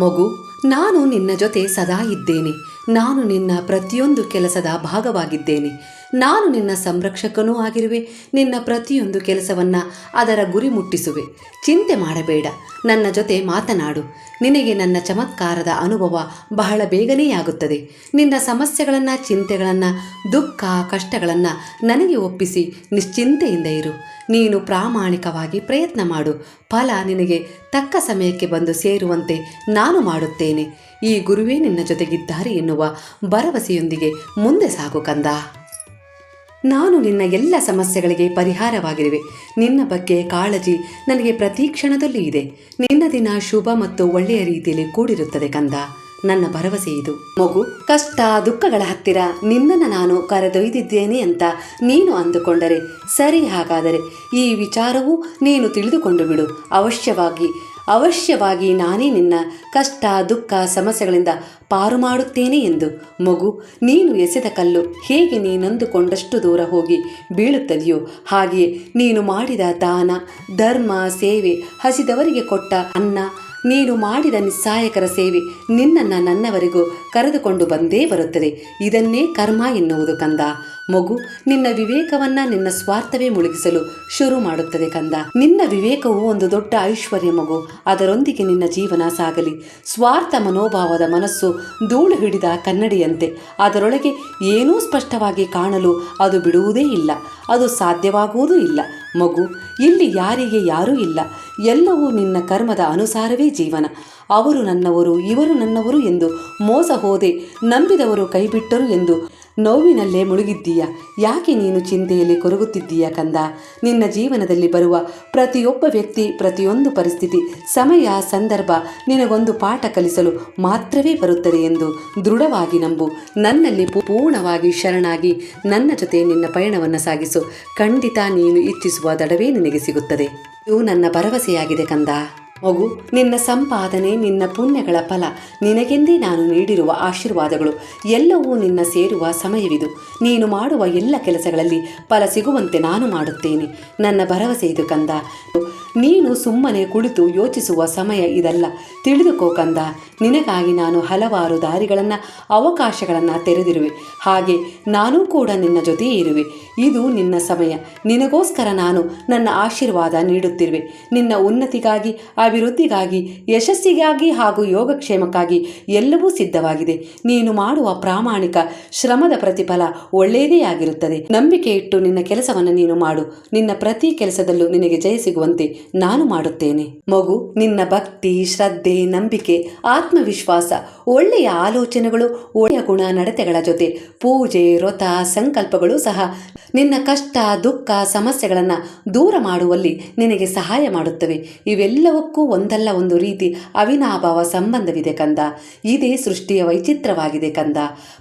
ಮಗು ನಾನು ನಿನ್ನ ಜೊತೆ ಸದಾ ಇದ್ದೇನೆ. ನಾನು ನಿನ್ನ ಪ್ರತಿಯೊಂದು ಕೆಲಸದ ಭಾಗವಾಗಿದ್ದೇನೆ. ನಾನು ನಿನ್ನ ಸಂರಕ್ಷಕನೂ ಆಗಿರುವೆ. ನಿನ್ನ ಪ್ರತಿಯೊಂದು ಕೆಲಸವನ್ನು ಅದರ ಗುರಿ ಮುಟ್ಟಿಸುವೆ. ಚಿಂತೆ ಮಾಡಬೇಡ. ನನ್ನ ಜೊತೆ ಮಾತನಾಡು. ನಿನಗೆ ನನ್ನ ಚಮತ್ಕಾರದ ಅನುಭವ ಬಹಳ ಬೇಗನೆ ಆಗುತ್ತದೆ. ನಿನ್ನ ಸಮಸ್ಯೆಗಳನ್ನು, ಚಿಂತೆಗಳನ್ನು, ದುಃಖ, ಕಷ್ಟಗಳನ್ನು ನನಗೆ ಒಪ್ಪಿಸಿ. ನಿಶ್ಚಿಂತೆಯಿಂದ ಇರು. ನೀನು ಪ್ರಾಮಾಣಿಕವಾಗಿ ಪ್ರಯತ್ನ ಮಾಡು. ಫಲ ನಿನಗೆ ತಕ್ಕ ಸಮಯಕ್ಕೆ ಬಂದು ಸೇರುವಂತೆ ನಾನು ಮಾಡುತ್ತೇನೆ. ಈ ಗುರುವೇ ನಿನ್ನ ಜೊತೆಗಿದ್ದಾರೆ ಎನ್ನುವ ಭರವಸೆಯೊಂದಿಗೆ ಮುಂದೆ ಸಾಗು ಕಂದ. ನಾನು ನಿನ್ನ ಎಲ್ಲ ಸಮಸ್ಯೆಗಳಿಗೆ ಪರಿಹಾರವಾಗಿರುವೆ. ನಿನ್ನ ಬಗ್ಗೆ ಕಾಳಜಿ ನನಗೆ ಪ್ರತಿ ಕ್ಷಣದಲ್ಲಿ ಇದೆ. ನಿನ್ನ ದಿನ ಶುಭ ಮತ್ತು ಒಳ್ಳೆಯ ರೀತಿಯಲ್ಲಿ ಕೂಡಿರುತ್ತದೆ ಕಂದ. ನನ್ನ ಭರವಸೆ ಇದು. ಮಗು, ಕಷ್ಟ, ದುಃಖಗಳ ಹತ್ತಿರ ನಿನ್ನನ್ನು ನಾನು ಕರೆದೊಯ್ದಿದ್ದೇನೆ ಅಂತ ನೀನು ಅಂದುಕೊಂಡರೆ ಸರಿ ಹಾಗಾದರೆ ಈ ವಿಚಾರವೂ ನೀನು ತಿಳಿದುಕೊಂಡು ಬಿಡು. ಅವಶ್ಯವಾಗಿ ಅವಶ್ಯವಾಗಿ ನಾನೇ ನಿನ್ನ ಕಷ್ಟ, ದುಃಖ, ಸಮಸ್ಯೆಗಳಿಂದ ಪಾರು ಮಾಡುತ್ತೇನೆ ಎಂದು. ಮಗು, ನೀನು ಎಸೆದ ಕಲ್ಲು ಹೇಗೆ ನೀನಂದುಕೊಂಡಷ್ಟು ದೂರ ಹೋಗಿ ಬೀಳುತ್ತದೆಯೋ ಹಾಗೆಯೇ ನೀನು ಮಾಡಿದ ದಾನ, ಧರ್ಮ, ಸೇವೆ ಹಸಿದವರಿಗೆ ಕೊಟ್ಟ ಅನ್ನ, ನೀನು ಮಾಡಿದ ನಿಸ್ಸಾಯಕರ ಸೇವೆ ನಿನ್ನನ್ನು ನನ್ನವರೆಗೂ ಕರೆದುಕೊಂಡು ಬಂದೇ ಬರುತ್ತದೆ. ಇದನ್ನೇ ಕರ್ಮ ಎನ್ನುವುದು ಕಂದ. ಮಗು, ನಿನ್ನ ವಿವೇಕವನ್ನ ನಿನ್ನ ಸ್ವಾರ್ಥವೇ ಮುಳುಗಿಸಲು ಶುರು ಮಾಡುತ್ತದೆ ಕಂದ. ನಿನ್ನ ವಿವೇಕವು ಒಂದು ದೊಡ್ಡ ಐಶ್ವರ್ಯ ಮಗು. ಅದರೊಂದಿಗೆ ನಿನ್ನ ಜೀವನ ಸಾಗಲಿ. ಸ್ವಾರ್ಥ ಮನೋಭಾವದ ಮನಸ್ಸು ಧೂಳು ಹಿಡಿದ ಕನ್ನಡಿಯಂತೆ. ಅದರೊಳಗೆ ಏನೂ ಸ್ಪಷ್ಟವಾಗಿ ಕಾಣಲು ಅದು ಬಿಡುವುದೇ ಇಲ್ಲ. ಅದು ಸಾಧ್ಯವಾಗುವುದೂ ಇಲ್ಲ. ಮಗು, ಇಲ್ಲಿ ಯಾರಿಗೆ ಯಾರೂ ಇಲ್ಲ. ಎಲ್ಲವೂ ನಿನ್ನ ಕರ್ಮದ ಅನುಸಾರವೇ ಜೀವನ. ಅವರು ನನ್ನವರು, ಇವರು ನನ್ನವರು ಎಂದು ಮೋಸ ಹೋದೆ, ನಂಬಿದವರು ಕೈಬಿಟ್ಟರು ಎಂದು ನೋವಿನಲ್ಲೇ ಮುಳುಗಿದ್ದೀಯ. ಯಾಕೆ ನೀನು ಚಿಂತೆಯಲ್ಲಿ ಕೊರಗುತ್ತಿದ್ದೀಯ ಕಂದ? ನಿನ್ನ ಜೀವನದಲ್ಲಿ ಬರುವ ಪ್ರತಿಯೊಬ್ಬ ವ್ಯಕ್ತಿ, ಪ್ರತಿಯೊಂದು ಪರಿಸ್ಥಿತಿ, ಸಮಯ, ಸಂದರ್ಭ ನಿನಗೊಂದು ಪಾಠ ಕಲಿಸಲು ಮಾತ್ರವೇ ಬರುತ್ತದೆ ಎಂದು ದೃಢವಾಗಿ ನಂಬು. ನನ್ನಲ್ಲಿ ಪೂರ್ಣವಾಗಿ ಶರಣಾಗಿ ನನ್ನ ಜೊತೆ ನಿನ್ನ ಪಯಣವನ್ನು ಸಾಗಿಸು. ಖಂಡಿತ ನೀನು ಇಚ್ಛಿಸುವ ದಡವೇ ನಿನಗೆ ಸಿಗುತ್ತದೆ. ಇದು ನನ್ನ ಭರವಸೆಯಾಗಿದೆ ಕಂದ. ಮಗು, ನಿನ್ನ ಸಂಪಾದನೆ, ನಿನ್ನ ಪುಣ್ಯಗಳ ಫಲ. ನಿನಗೆಂದೇ ನಾನು ನೀಡಿರುವ ಆಶೀರ್ವಾದಗಳು. ಎಲ್ಲವೂ ನಿನ್ನ ಸೇರುವ ಸಮಯವಿದು. ನೀನು ಮಾಡುವ ಎಲ್ಲ ಕೆಲಸಗಳಲ್ಲಿ ಫಲ ಸಿಗುವಂತೆ ನಾನು ಮಾಡುತ್ತೇನೆ. ನನ್ನ ಭರವಸೆ ಇದು ಕಂದ. ನೀನು ಸುಮ್ಮನೆ ಕುಳಿತು ಯೋಚಿಸುವ ಸಮಯ ಇದಲ್ಲ. ತಿಳಿದುಕೋ ಕಂದ, ನಿನಗಾಗಿ ನಾನು ಹಲವಾರು ದಾರಿಗಳನ್ನು, ಅವಕಾಶಗಳನ್ನು ತೆರೆದಿರುವೆ. ಹಾಗೆ ನಾನೂ ಕೂಡ ನಿನ್ನ ಜೊತೆಯೇ ಇರುವೆ. ಇದು ನಿನ್ನ ಸಮಯ. ನಿನಗೋಸ್ಕರ ನಾನು ನನ್ನ ಆಶೀರ್ವಾದ ನೀಡುತ್ತಿರುವೆ. ನಿನ್ನ ಉನ್ನತಿಗಾಗಿ, ಅಭಿವೃದ್ಧಿಗಾಗಿ, ಯಶಸ್ಸಿಗಾಗಿ ಹಾಗೂ ಯೋಗಕ್ಷೇಮಕ್ಕಾಗಿ ಎಲ್ಲವೂ ಸಿದ್ಧವಾಗಿದೆ. ನೀನು ಮಾಡುವ ಪ್ರಾಮಾಣಿಕ ಶ್ರಮದ ಪ್ರತಿಫಲ ಒಳ್ಳೆಯದೇ ಆಗಿರುತ್ತದೆ. ನಂಬಿಕೆ ಇಟ್ಟು ನಿನ್ನ ಕೆಲಸವನ್ನು ನೀನು ಮಾಡು. ನಿನ್ನ ಪ್ರತಿ ಕೆಲಸದಲ್ಲೂ ನಿನಗೆ ಜಯ ಸಿಗುವಂತೆ ನಾನು ಮಾಡುತ್ತೇನೆ. ಮಗು ನಿನ್ನ ಭಕ್ತಿ ಶ್ರದ್ಧೆ ನಂಬಿಕೆ ಆತ್ಮವಿಶ್ವಾಸ ಒಳ್ಳೆಯ ಆಲೋಚನೆಗಳು, ಒಳ್ಳೆಯ ಗುಣ ನಡತೆಗಳ ಜೊತೆ ಪೂಜೆ, ವ್ರತ, ಸಂಕಲ್ಪಗಳು ಸಹ ನಿನ್ನ ಕಷ್ಟ, ದುಃಖ, ಸಮಸ್ಯೆಗಳನ್ನು ದೂರ ಮಾಡುವಲ್ಲಿ ನಿನಗೆ ಸಹಾಯ ಮಾಡುತ್ತವೆ. ಇವೆಲ್ಲವಕ್ಕೂ ಒಂದಲ್ಲ ಒಂದು ರೀತಿ ಅವಿನಾಭಾವ ಸಂಬಂಧವಿದೆ ಕಂದ. ಇದೇ ಸೃಷ್ಟಿಯ ವೈಚಿತ್ರವಾಗಿದೆ ಕಂದ.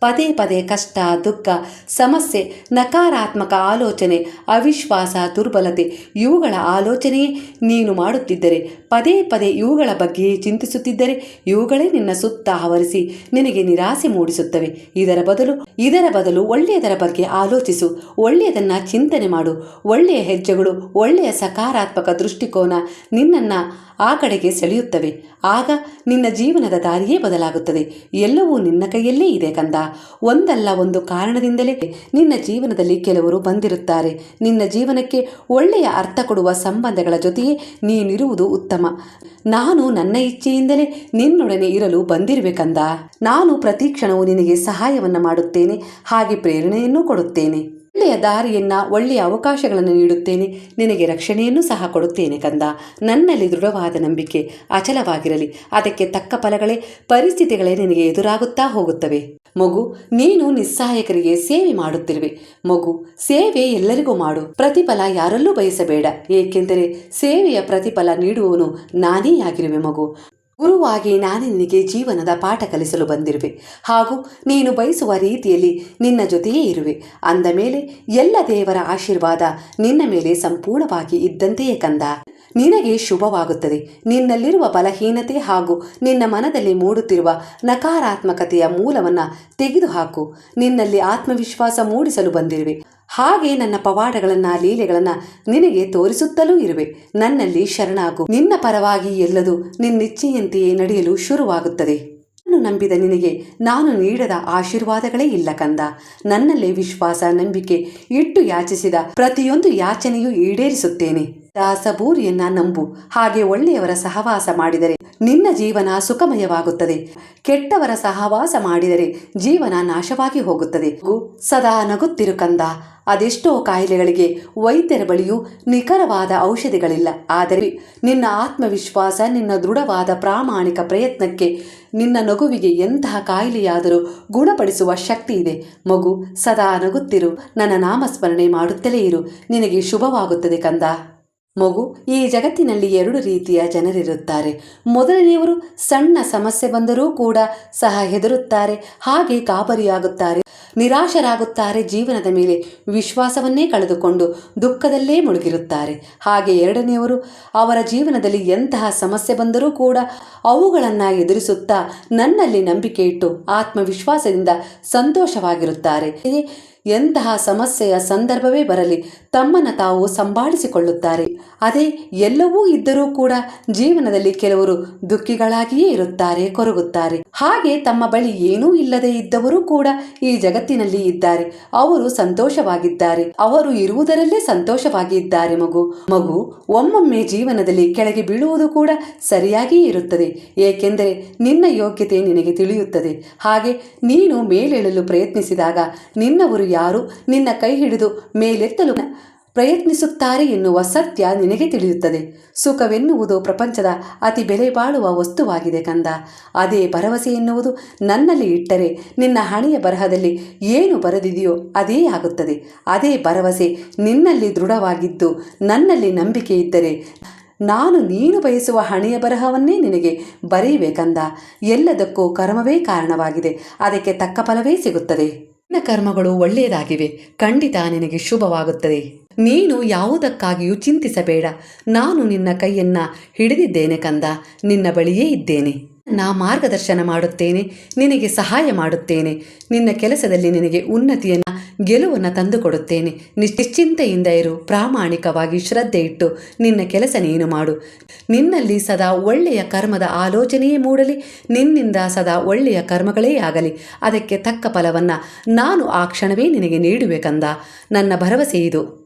ಪದೇ ಪದೇ ಕಷ್ಟ, ದುಃಖ, ಸಮಸ್ಯೆ, ನಕಾರಾತ್ಮಕ ಆಲೋಚನೆ, ಅವಿಶ್ವಾಸ, ದುರ್ಬಲತೆ, ಇವುಗಳ ಆಲೋಚನೆಯೇ ನೀನು ಮಾಡುತ್ತಿದ್ದರೆ, ಪದೇ ಪದೇ ಇವುಗಳ ಬಗ್ಗೆಯೇ ಚಿಂತಿಸುತ್ತಿದ್ದರೆ ಇವುಗಳೇ ನಿನ್ನ ಸುತ್ತ ಆವರಿಸಿ ನಿನಗೆ ನಿರಾಸೆ ಮೂಡಿಸುತ್ತವೆ. ಇದರ ಬದಲು ಇದರ ಬದಲು ಒಳ್ಳೆಯದರ ಬಗ್ಗೆ ಆಲೋಚಿಸು. ಒಳ್ಳೆಯದನ್ನ ಚಿಂತನೆ ಮಾಡು. ಒಳ್ಳೆಯ ಹೆಜ್ಜೆಗಳು, ಒಳ್ಳೆಯ ಸಕಾರಾತ್ಮಕ ದೃಷ್ಟಿಕೋನ ನಿನ್ನನ್ನ ಆ ಕಡೆಗೆ ಸೆಳೆಯುತ್ತವೆ. ಆಗ ನಿನ್ನ ಜೀವನದ ದಾರಿಯೇ ಬದಲಾಗುತ್ತದೆ. ಎಲ್ಲವೂ ನಿನ್ನ ಕೈಯಲ್ಲೇ ಇದೆ ಕಂದ. ಒಂದಲ್ಲ ಒಂದು ಕಾರಣದಿಂದಲೇ ನಿನ್ನ ಜೀವನದಲ್ಲಿ ಕೆಲವರು ಬಂದಿರುತ್ತಾರೆ. ನಿನ್ನ ಜೀವನಕ್ಕೆ ಒಳ್ಳೆಯ ಅರ್ಥ ಕೊಡುವ ಸಂಬಂಧಗಳ ಜೊತೆಯೇ ನೀನಿರುವುದು ಉತ್ತಮ. ನಾನು ನನ್ನ ಇಚ್ಛೆಯಿಂದಲೇ ನಿನ್ನೊಡನೆ ಇರಲು ಬಂದಿರುವೆ ಕಂದ, ನಾನು ಪ್ರತಿ ಕ್ಷಣವೂ ನಿನಗೆ ಸಹಾಯವನ್ನು ಮಾಡುತ್ತೇನೆ, ಹಾಗೆ ಪ್ರೇರಣೆಯನ್ನೂ ಕೊಡುತ್ತೇನೆ. ಒಳ್ಳೆಯ ದಾರಿಯನ್ನ, ಒಳ್ಳೆಯ ಅವಕಾಶಗಳನ್ನು ನೀಡುತ್ತೇನೆ, ನಿನಗೆ ರಕ್ಷಣೆಯನ್ನು ಸಹ ಕೊಡುತ್ತೇನೆ ಕಂದ. ನನ್ನಲ್ಲಿ ದೃಢವಾದ ನಂಬಿಕೆ, ಅಚಲವಾಗಿರಲಿ. ಅದಕ್ಕೆ ತಕ್ಕ ಫಲಗಳೇ, ಪರಿಸ್ಥಿತಿಗಳೇ ನಿನಗೆ ಎದುರಾಗುತ್ತಾ ಹೋಗುತ್ತವೆ. ಮಗು, ನೀನು ನಿಸ್ಸಹಾಯಕರಿಗೆ ಸೇವೆ ಮಾಡುತ್ತಿರುವೆ. ಮಗು, ಸೇವೆ ಎಲ್ಲರಿಗೂ ಮಾಡು. ಪ್ರತಿಫಲ ಯಾರಲ್ಲೂ ಬಯಸಬೇಡ. ಏಕೆಂದರೆ ಸೇವೆಯ ಪ್ರತಿಫಲ ನೀಡುವವನು ನಾನೇ ಆಗಿರುವೆ ಮಗು. ಗುರುವಾಗಿ ನಾನು ನಿನಗೆ ಜೀವನದ ಪಾಠ ಕಲಿಸಲು ಬಂದಿರುವೆ. ಹಾಗೂ ನೀನು ಬಯಸುವ ರೀತಿಯಲ್ಲಿ ನಿನ್ನ ಜೊತೆಯೇ ಇರುವೆ. ಅಂದ ಮೇಲೆ ಎಲ್ಲ ದೇವರ ಆಶೀರ್ವಾದ ನಿನ್ನ ಮೇಲೆ ಸಂಪೂರ್ಣವಾಗಿ ಇದ್ದಂತೆಯೇ ಕಂದ. ನಿನಗೆ ಶುಭವಾಗುತ್ತದೆ. ನಿನ್ನಲ್ಲಿರುವ ಬಲಹೀನತೆ ಹಾಗೂ ನಿನ್ನ ಮನದಲ್ಲಿ ಮೂಡುತ್ತಿರುವ ನಕಾರಾತ್ಮಕತೆಯ ಮೂಲವನ್ನ ತೆಗೆದುಹಾಕು. ನಿನ್ನಲ್ಲಿ ಆತ್ಮವಿಶ್ವಾಸ ಮೂಡಿಸಲು ಬಂದಿರುವೆ. ಹಾಗೆ ನನ್ನ ಪವಾಡಗಳನ್ನ, ಲೀಲೆಗಳನ್ನ ನಿನಗೆ ತೋರಿಸುತ್ತಲೂ ಇರುವೆ. ನನ್ನಲ್ಲಿ ಶರಣಾಗು. ನಿನ್ನ ಪರವಾಗಿ ಎಲ್ಲದು ನಿನ್ನಿಚ್ಛೆಯಂತೆಯೇ ನಡೆಯಲು ಶುರುವಾಗುತ್ತದೆ. ನಾನು ನಂಬಿದ ನಿನಗೆ ನಾನು ನೀಡದ ಆಶೀರ್ವಾದಗಳೇ ಇಲ್ಲ ಕಂದ. ನನ್ನಲ್ಲೇ ವಿಶ್ವಾಸ, ನಂಬಿಕೆ ಇಟ್ಟು ಯಾಚಿಸಿದ ಪ್ರತಿಯೊಂದು ಯಾಚನೆಯೂ ಈಡೇರಿಸುತ್ತೇನೆ. ಸಬೂರಿಯನ್ನ ನಂಬು. ಹಾಗೆ ಒಳ್ಳೆಯವರ ಸಹವಾಸ ಮಾಡಿದರೆ ನಿನ್ನ ಜೀವನ ಸುಖಮಯವಾಗುತ್ತದೆ. ಕೆಟ್ಟವರ ಸಹವಾಸ ಮಾಡಿದರೆ ಜೀವನ ನಾಶವಾಗಿ ಹೋಗುತ್ತದೆ. ಸದಾ ನಗುತ್ತಿರು ಕಂದ. ಅದೆಷ್ಟೋ ಕಾಯಿಲೆಗಳಿಗೆ ವೈದ್ಯರ ಬಳಿಯೂ ನಿಖರವಾದ ಔಷಧಿಗಳಿಲ್ಲ. ಆದರೆ ನಿನ್ನ ಆತ್ಮವಿಶ್ವಾಸ, ನಿನ್ನ ದೃಢವಾದ ಪ್ರಾಮಾಣಿಕ ಪ್ರಯತ್ನಕ್ಕೆ ನಿನ್ನ ನಗುವಿಗೆ ಎಂತಹ ಕಾಯಿಲೆಯಾದರೂ ಗುಣಪಡಿಸುವ ಶಕ್ತಿ ಇದೆ. ಮಗು, ಸದಾ ನಗುತ್ತಿರು. ನನ್ನ ನಾಮಸ್ಮರಣೆ ಮಾಡುತ್ತಲೇ ಇರು. ನಿನಗೆ ಶುಭವಾಗುತ್ತದೆ ಕಂದ. ಮಗು, ಈ ಜಗತ್ತಿನಲ್ಲಿ ಎರಡು ರೀತಿಯ ಜನರಿರುತ್ತಾರೆ. ಮೊದಲನೆಯವರು ಸಣ್ಣ ಸಮಸ್ಯೆ ಬಂದರೂ ಕೂಡ ಸಹ ಹೆದರುತ್ತಾರೆ, ಹಾಗೆ ಕಾಬರಿಯಾಗುತ್ತಾರೆ, ನಿರಾಶರಾಗುತ್ತಾರೆ, ಜೀವನದ ಮೇಲೆ ವಿಶ್ವಾಸವನ್ನೇ ಕಳೆದುಕೊಂಡು ದುಃಖದಲ್ಲೇ ಮುಳುಗಿರುತ್ತಾರೆ. ಹಾಗೆ ಎರಡನೆಯವರು ಅವರ ಜೀವನದಲ್ಲಿ ಎಂತಹ ಸಮಸ್ಯೆ ಬಂದರೂ ಕೂಡ ಅವುಗಳನ್ನು ಎದುರಿಸುತ್ತಾ ನನ್ನಲ್ಲಿ ನಂಬಿಕೆ ಇಟ್ಟು ಆತ್ಮವಿಶ್ವಾಸದಿಂದ ಸಂತೋಷವಾಗಿರುತ್ತಾರೆ. ಎಂತಹ ಸಮಸ್ಯೆಯ ಸಂದರ್ಭವೇ ಬರಲಿ, ತಮ್ಮನ್ನು ತಾವು ಸಂಭಾಳಿಸಿಕೊಳ್ಳುತ್ತಾರೆ. ಅದೇ ಎಲ್ಲವೂ ಇದ್ದರೂ ಕೂಡ ಜೀವನದಲ್ಲಿ ಕೆಲವರು ದುಃಖಿಗಳಾಗಿಯೇ ಇರುತ್ತಾರೆ, ಕೊರಗುತ್ತಾರೆ. ಹಾಗೆ ತಮ್ಮ ಬಳಿ ಏನೂ ಇಲ್ಲದೆ ಇದ್ದವರು ಕೂಡ ಈ ಜಗತ್ತಿನಲ್ಲಿ ಇದ್ದಾರೆ. ಅವರು ಸಂತೋಷವಾಗಿದ್ದಾರೆ. ಅವರು ಇರುವುದರಲ್ಲೇ ಸಂತೋಷವಾಗಿ ಇದ್ದಾರೆ ಮಗು. ಮಗು ಒಮ್ಮೊಮ್ಮೆ ಜೀವನದಲ್ಲಿ ಕೆಳಗೆ ಬೀಳುವುದು ಕೂಡ ಸರಿಯಾಗಿಯೇ ಇರುತ್ತದೆ. ಏಕೆಂದರೆ ನಿನ್ನ ಯೋಗ್ಯತೆ ನಿನಗೆ ತಿಳಿಯುತ್ತದೆ. ಹಾಗೆ ನೀನು ಮೇಲೇಳಲು ಪ್ರಯತ್ನಿಸಿದಾಗ ನಿನ್ನವರು ಯಾರು ನಿನ್ನ ಕೈ ಹಿಡಿದು ಮೇಲೆತ್ತಲು ಪ್ರಯತ್ನಿಸುತ್ತಾರೆ ಎನ್ನುವ ಸತ್ಯ ನಿನಗೆ ತಿಳಿಯುತ್ತದೆ. ಸುಖವೆನ್ನುವುದು ಪ್ರಪಂಚದ ಅತಿ ಬೆಲೆ ಬಾಳುವ ವಸ್ತುವಾಗಿದೆ ಕಂದ. ಅದೇ ಭರವಸೆ ಎನ್ನುವುದು ನನ್ನಲ್ಲಿ ಇಟ್ಟರೆ ನಿನ್ನ ಹಣೆಯ ಬರಹದಲ್ಲಿ ಏನು ಬರೆದಿದೆಯೋ ಅದೇ ಆಗುತ್ತದೆ. ಅದೇ ಭರವಸೆ ನಿನ್ನಲ್ಲಿ ದೃಢವಾಗಿದ್ದು ನನ್ನಲ್ಲಿ ನಂಬಿಕೆ ಇದ್ದರೆ ನಾನು ನೀನು ಬಯಸುವ ಹಣೆಯ ಬರಹವನ್ನೇ ನಿನಗೆ ಬರೆಯಬೇಕಂದ ಎಲ್ಲದಕ್ಕೂ ಕರ್ಮವೇ ಕಾರಣವಾಗಿದೆ. ಅದಕ್ಕೆ ತಕ್ಕ ಫಲವೇ ಸಿಗುತ್ತದೆ. ನಿನ್ನ ಕರ್ಮಗಳು ಒಳ್ಳೆಯದಾಗಿವೆ. ಖಂಡಿತ ನಿನಗೆ ಶುಭವಾಗುತ್ತದೆ. ನೀನು ಯಾವುದಕ್ಕಾಗಿಯೂ ಚಿಂತಿಸಬೇಡ. ನಾನು ನಿನ್ನ ಕೈಯನ್ನ ಹಿಡಿದಿದ್ದೇನೆ ಕಂದ. ನಿನ್ನ ಬಳಿಯೇ ಇದ್ದೇನೆ. ನಾ ಮಾರ್ಗದರ್ಶನ ಮಾಡುತ್ತೇನೆ. ನಿನಗೆ ಸಹಾಯ ಮಾಡುತ್ತೇನೆ. ನಿನ್ನ ಕೆಲಸದಲ್ಲಿ ನಿನಗೆ ಉನ್ನತಿಯನ್ನು ಗೆಲುವನ್ನು ತಂದುಕೊಡುತ್ತೇನೆ. ನಿಶ್ಚಿಂತೆಯಿಂದ ಇರು. ಪ್ರಾಮಾಣಿಕವಾಗಿ ಶ್ರದ್ಧೆ ಇಟ್ಟು ನಿನ್ನ ಕೆಲಸ ನೀನು ಮಾಡು. ನಿನ್ನಲ್ಲಿ ಸದಾ ಒಳ್ಳೆಯ ಕರ್ಮದ ಆಲೋಚನೆಯೇ ಮೂಡಲಿ. ನಿನ್ನಿಂದ ಸದಾ ಒಳ್ಳೆಯ ಕರ್ಮಗಳೇ ಆಗಲಿ. ಅದಕ್ಕೆ ತಕ್ಕ ಫಲವನ್ನು ನಾನು ಆ ಕ್ಷಣವೇ ನಿನಗೆ ನೀಡುವೆ ಕಂದ. ನನ್ನ ಭರವಸೆ ಇದು.